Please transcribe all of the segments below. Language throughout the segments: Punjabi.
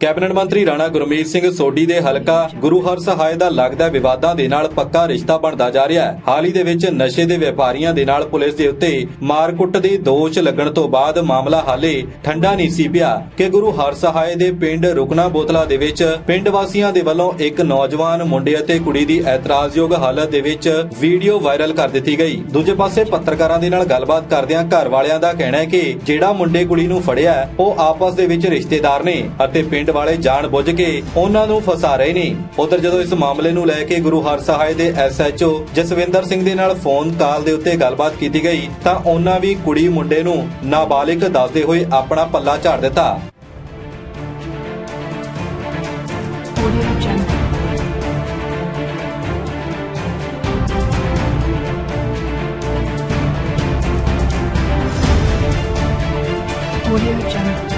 ਕੈਬਨਿਟ ਮੰਤਰੀ ਰਾਣਾ ਗੁਰਮੀਤ ਸਿੰਘ ਸੋਢੀ ਦੇ ਹਲਕਾ ਗੁਰੂ ਹਰ ਸਹਾਇ ਦਾ ਲੱਗਦਾ ਵਿਵਾਦਾਂ ਦੇ ਨਾਲ ਪੱਕਾ ਰਿਸ਼ਤਾ ਬਣਦਾ ਜਾ ਰਿਹਾ ਹੈ। ਹਾਲ ਹੀ ਦੇ ਵਿੱਚ ਨਸ਼ੇ ਦੇ ਵਪਾਰੀਆਂ ਦੇ ਨਾਲ ਪੁਲਿਸ ਦੇ ਉੱਤੇ ਮਾਰਕੁੱਟ ਦੇ ਦੋਸ਼ ਲੱਗਣ ਤੋਂ ਬਾਅਦ ਮਾਮਲਾ ਹਾਲੇ ਠੰਡਾ ਨਹੀਂ ਸੀ ਪਿਆ ਕਿ ਗੁਰੂ ਹਰ ਸਹਾਇ ਦੇ ਪਿੰਡ ਰੁਕਣਾ ਬੋਤਲਾ ਦੇ ਵਿੱਚ ਪਿੰਡ ਵਾਸੀਆਂ ਦੇ ਵੱਲੋਂ ਇੱਕ ਨੌਜਵਾਨ ਮੁੰਡੇ ਅਤੇ ਕੁੜੀ ਦੀ ਐਤਰਾਜ਼ਯੋਗ ਹਾਲਤ ਦੇ ਵਿੱਚ ਵੀਡੀਓ ਵਾਇਰਲ ਕਰ ਦਿੱਤੀ ਗਈ। ਦੂਜੇ ਪਾਸੇ ਪੱਤਰਕਾਰਾਂ ਦੇ ਨਾਲ ਗੱਲਬਾਤ ਕਰਦਿਆਂ ਘਰ ਵਾਲਿਆਂ ਦਾ ਕਹਿਣਾ ਹੈ ਕਿ ਜਿਹੜਾ ਮੁੰਡੇ ਕੁੜੀ ਨੂੰ ਫੜਿਆ ਉਹ ਆਪਸ ਦੇ ਵਿੱਚ ਰਿਸ਼ਤੇਦਾਰ ਨੇ ਅਤੇ ਪਿੰਡ ਵਾਲੇ ਜਾਣ ਬੁੱਝ ਕੇ ਉਹਨਾਂ ਨੂੰ ਫਸਾ ਰਹੇ ਨੇ। ਉਧਰ ਜਦੋਂ ਇਸ ਮਾਮਲੇ ਨੂੰ ਲੈ ਕੇ ਗੁਰੂ ਹਰ ਸਹਾਇ ਦੇ ਐਸਐਚਓ ਜਸਵਿੰਦਰ ਸਿੰਘ ਦੇ ਨਾਲ ਫੋਨ ਕਾਲ ਦੇ ਉੱਤੇ ਗੱਲਬਾਤ ਕੀਤੀ ਗਈ, ਤਾਂ ਉਹਨਾਂ ਵੀ ਕੁੜੀ ਮੁੰਡੇ ਨੂੰ ਨਾਬਾਲਿਗ ਦੱਸਦੇ ਹੋਏ ਆਪਣਾ ਪੱਲਾ ਝਾੜ ਦਿੱਤਾ। Audio Jungle.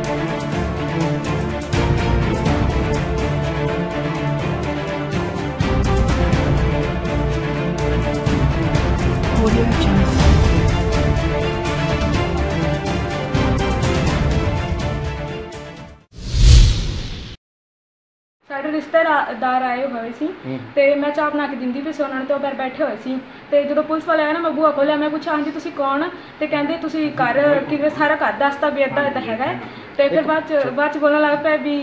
ਰਿਸ਼ਤੇਦਾਰ ਆਏ ਹੋਏ ਸੀ ਤੇ ਮੈਂ ਚਾਹ ਬਣਾ ਕੇ ਦਿੰਦੀ ਪਈ ਸੀ ਉਹਨਾਂ ਨੂੰ ਤੇ ਉਹ ਬਾਹਰ ਬੈਠੇ ਹੋਏ ਸੀ। ਤੇ ਜਦੋਂ ਪੁਲਿਸ ਵਾਲੇ ਆਏ ਨਾ ਮੈਂ ਬੂਹਾ ਖੋਲਿਆ ਮੈਂ ਪੁੱਛਿਆ ਹਾਂਜੀ ਤੁਸੀਂ ਕੌਣ? ਤੇ ਕਹਿੰਦੇ ਤੁਸੀਂ ਘਰ ਕਿਵੇਂ ਸਾਰਾ ਘਰ ਦੱਸਤਾ ਵੀ ਏਦਾਂ ਏਦਾਂ ਹੈਗਾ ਹੈ। ਤੇ ਫਿਰ ਬਾਅਦ ਚ ਬਾਅਦ ਚ ਬੋਲਣ ਲੱਗ ਪਿਆ ਵੀ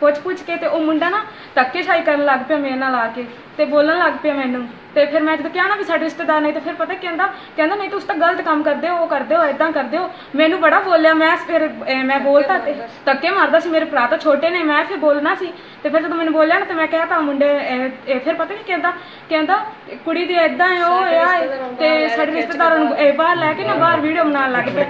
ਪੁੱਛ ਪੁੱਛ ਕੇ ਤੇ ਉਹ ਮੁੰਡਾ ਨਾ ਧੱਕੇਸ਼ਾਹੀ ਕਰਨ ਲੱਗ ਪਿਆ ਮੇਰੇ ਨਾਲ ਆ ਕੇ ਤੇ ਬੋਲਣ ਲੱਗ ਪਿਆ ਮੈਨੂੰ। ਤੇ ਫਿਰ ਮੈਂ ਜਦੋਂ ਕਿਹਾ ਨਾ ਵੀ ਸਾਡੇ ਰਿਸ਼ਤੇਦਾਰ ਨਹੀਂ ਤੇ ਫਿਰ ਪਤਾ ਕਹਿੰਦਾ? ਕਹਿੰਦਾ ਨਹੀਂ ਤੁਸੀਂ ਤਾਂ ਗਲਤ ਕੰਮ ਕਰਦੇ ਹੋ ਉਹ ਕਰਦੇ ਹੋ ਇਦਾਂ ਕਰਦੇ ਹੋ। ਮੈਨੂੰ ਬੜਾ ਬੋਲਿਆ ਮੈਂ ਫਿਰ ਅਹ, ਮੈਂ ਬੋਲਤਾ ਤੇ ਧੱਕੇ ਮਾਰਦਾ ਸੀ ਮੇਰੇ ਭਰਾ ਤਾਂ ਛੋਟੇ ਨੇ ਮੈਂ ਫਿਰ ਬੋਲਣਾ ਸੀ। ਤੇ ਫਿਰ ਜਦੋਂ ਮੈਨੂੰ ਬੋਲਿਆ ਨਾ ਤੇ ਮੈਂ ਕਹਿਤਾ ਮੁੰਡੇ ਅਹ, ਇਹ ਫਿਰ ਪਤਾ ਕੀ ਕਹਿੰਦਾ? ਕਹਿੰਦਾ ਕੁੜੀ ਦੀ ਇਦਾਂ ਹੈ ਉਹ ਆ ਤੇ ਸਾਡੇ ਰਿਸ਼ਤੇਦਾਰਾਂ ਨੂੰ ਇਹ ਬਾਹਰ ਲੈ ਕੇ ਨਾ ਬਾਹਰ ਵੀਡੀਓ ਬਣਾਉਣ ਲੱਗ ਪਿਆ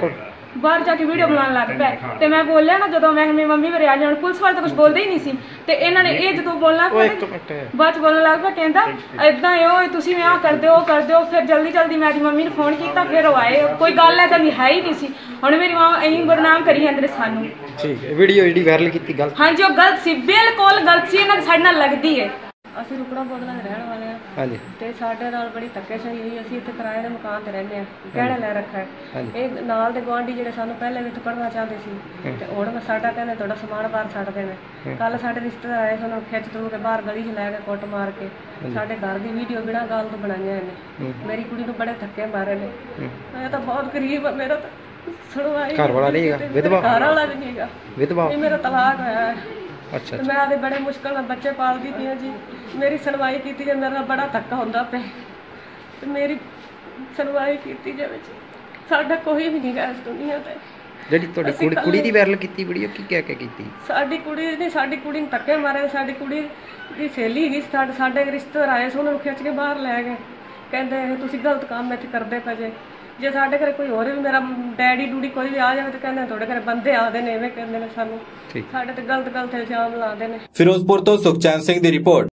ਬਾਹਰ ਜਾ ਕੇ ਵੀਡੀਓ ਬਣਾਉਣ ਲੱਗ ਪਿਆ ਤੇ ਮੈਂ ਬੋਲਿਆ ਨਾ ਜਦੋਂ ਮੈਂ ਮੇਰੀ ਮੰਮੀ ਮੇਰੇ ਆ ਜਾਣ ਪੁਲਿਸ ਵਾਲੇ ਤਾਂ ਕੁਝ ਬੋਲਦੇ ਹੀ ਨਹੀਂ ਸੀ। ਤੇ ਇਹਨਾਂ ਨੇ ਇਹ ਜਦੋਂ ਬੋਲਣਾ ਬਾਅਦ ਚ ਬੋਲਣ ਲੱਗ ਪਿਆ ਕਹਿੰਦਾ ਇਦਾਂ ਓਏ ਤੁਸੀਂ ਵੀ ਆਹ ਕਰਦੇ ਹੋ ਉਹ ਕਰਦੇ ਹੋ। ਫਿਰ ਜਲਦੀ ਜਲਦੀ ਮੈਂ ਦੀ ਮੰਮੀ ਨੂੰ ਫੋਨ ਕੀਤਾ ਫਿਰ ਉਹ ਆਏ। ਕੋਈ ਗੱਲ ਐਦਾਂ ਦੀ ਹੈ ਹੀ ਨਹੀਂ ਸੀ। ਹੁਣ ਮੇਰੀ ਮਾਂ ਐਂ ਬਦਨਾਮ ਕਰੀ ਜਾਂਦੇ ਨੇ ਸਾਨੂੰ। ਠੀਕ ਹੈ ਵੀਡੀਓ ਜਿਹੜੀ ਵਾਇਰਲ ਕੀਤੀ ਗਲਤ। ਹਾਂਜੀ ਉਹ ਗਲਤ ਸੀ ਬਿਲਕੁਲ ਗਲਤ ਸੀ ਇਹਨਾਂ ਦੀ ਸਾਡੇ ਨਾਲ ਲੱਗਦੀ ਹੈ ਅਸੀਂ ਰੁਕਣਾ ਬੋਲਣਾ ਦੇ ਰਹਿਣ ਵਾਲੇ ਆ ਹਾਂਜੀ। ਤੇ ਸਾਡੇ ਨਾਲ ਬੜੀ ਧੱਕੇਸ਼ਾਹੀ ਹੋਈ ਅਸੀਂ ਇੱਥੇ ਕਿਰਾਏ ਦੇ ਮਕਾਨ ਤੇ ਰਹਿੰਦੇ ਆ ਗਹਿਣਾ ਲੈ ਰੱਖਾ ਹੈ। ਇਹ ਨਾਲ ਦੇ ਗੁਆਂਢੀ ਜਿਹੜੇ ਸਾਨੂੰ ਪਹਿਲੇ ਵੀ ਇੱਥੇ ਪੜ੍ਹਨਾ ਚਾਹੁੰਦੇ ਸੀ ਤੇ ਹੁਣ ਸਾਡਾ ਕਹਿੰਦੇ ਤੁਹਾਡਾ ਸਮਾਨ ਬਾਹਰ ਛੱਡ ਦੇਣਾ। ਕੱਲ ਸਾਡੇ ਰਿਸ਼ਤੇਦਾਰ ਆਏ ਸਾਨੂੰ ਖਿੱਚ ਤਰੂ ਕੇ ਬਾਹਰ ਗਲੀ 'ਚ ਲੈ ਕੇ ਕੁੱਟ ਮਾਰ ਕੇ ਸਾਡੇ ਘਰ ਦੀ ਵੀਡੀਓ ਬਿਨਾਂ ਗੱਲ ਤੋਂ ਬਣਾਈਆਂ ਇਹਨੇ। ਮੇਰੀ ਕੁੜੀ ਨੂੰ ਬੜੇ ਧੱਕੇ ਮਾਰੇ ਨੇ। ਮੈਂ ਤਾਂ ਬਹੁਤ ਗਰੀਬ ਆ ਮੇਰਾ ਤਾਂ ਸੁਣਵਾਈ ਘਰ ਵਾਲਾ ਨਹੀਂ ਹੈਗਾ ਵਿਧਵਾ। ਘਰ ਵਾਲਾ ਵੀ ਨਹੀਂ ਹੈਗਾ। ਵਿਧਵਾ। ਇਹ ਮੇਰਾ ਤਲਾਕ ਹੋਇਆ ਹੈ। ਅੱਛਾ ਤੇ ਮੈਂ ਆਦੇ ਬੜੇ ਮੁਸ਼ਕਲ ਨਾਲ ਬੱਚੇ ਪਾਲਦੀ ਪਈ ਹਾਂ ਜੀ। ਮੇਰੀ ਸੁਣਵਾਈ ਕੀਤੀ ਜੇ ਮੇਰੇ ਬੜਾ ਧੱਕਾ ਹੁੰਦਾ ਪਿਆ। ਤੇ ਮੇਰੀ ਸੁਣਵਾਈ ਕੀਤੀ ਜੀ। ਸਾਡਾ ਕੋਈ ਵੀ ਨਹੀਂ ਗਾ ਇਸ ਦੁਨੀਆ ਤੇ। ਜਿਹੜੀ ਤੁਹਾਡੀ ਕੁੜੀ ਕੁੜੀ ਦੀ ਵਾਇਰਲ ਕੀਤੀ ਵੀਡੀਓ ਕੀ ਕਹਿ ਕੇ ਕੀਤੀ? ਸਾਡੀ ਕੁੜੀ ਨੇ ਸਾਡੀ ਕੁੜੀ ਨੂੰ ਧੱਕੇ ਮਾਰੇ ਸਾਡੀ ਕੁੜੀ ਦੀ ਸਹੇਲੀ ਹੈਗੀ ਸੀ ਸਾਡੇ ਸਾਡੇ ਰਿਸ਼ਤੇਦਾਰ ਆਏ ਸੀ ਉਹਨਾਂ ਨੂੰ ਖਿੱਚ ਕੇ ਬਾਹਰ ਲੈ ਗਏ। ਕਹਿੰਦੇ ਤੁਸੀਂ ਗਲਤ ਕੰਮ ਇੱਥੇ ਕਰਦੇ ਪਏ ਜੇ। ਜੇ ਸਾਡੇ ਘਰੇ ਕੋਈ ਹੋਰ ਵੀ ਮੇਰਾ ਡੈਡੀ ਡੂਡੀ ਕੋਈ ਵੀ ਆ ਜਾਵੇ ਤਾਂ ਕਹਿੰਦੇ ਤੁਹਾਡੇ ਘਰੇ ਬੰਦੇ ਆਦੇ ਨੇ ਐਵੇਂ ਕਹਿੰਦੇ ਨੇ ਸਾਨੂੰ। ਸਾਡੇ ਤੇ ਗਲਤ ਗਲਤ ਇਲਜ਼ਾਮ ਲਾਉਂਦੇ ਨੇ। ਫਿਰੋਜ਼ਪੁਰ ਤੋਂ ਸੁਖਚੈਨ ਸਿੰਘ ਦੀ ਰਿਪੋਰਟ।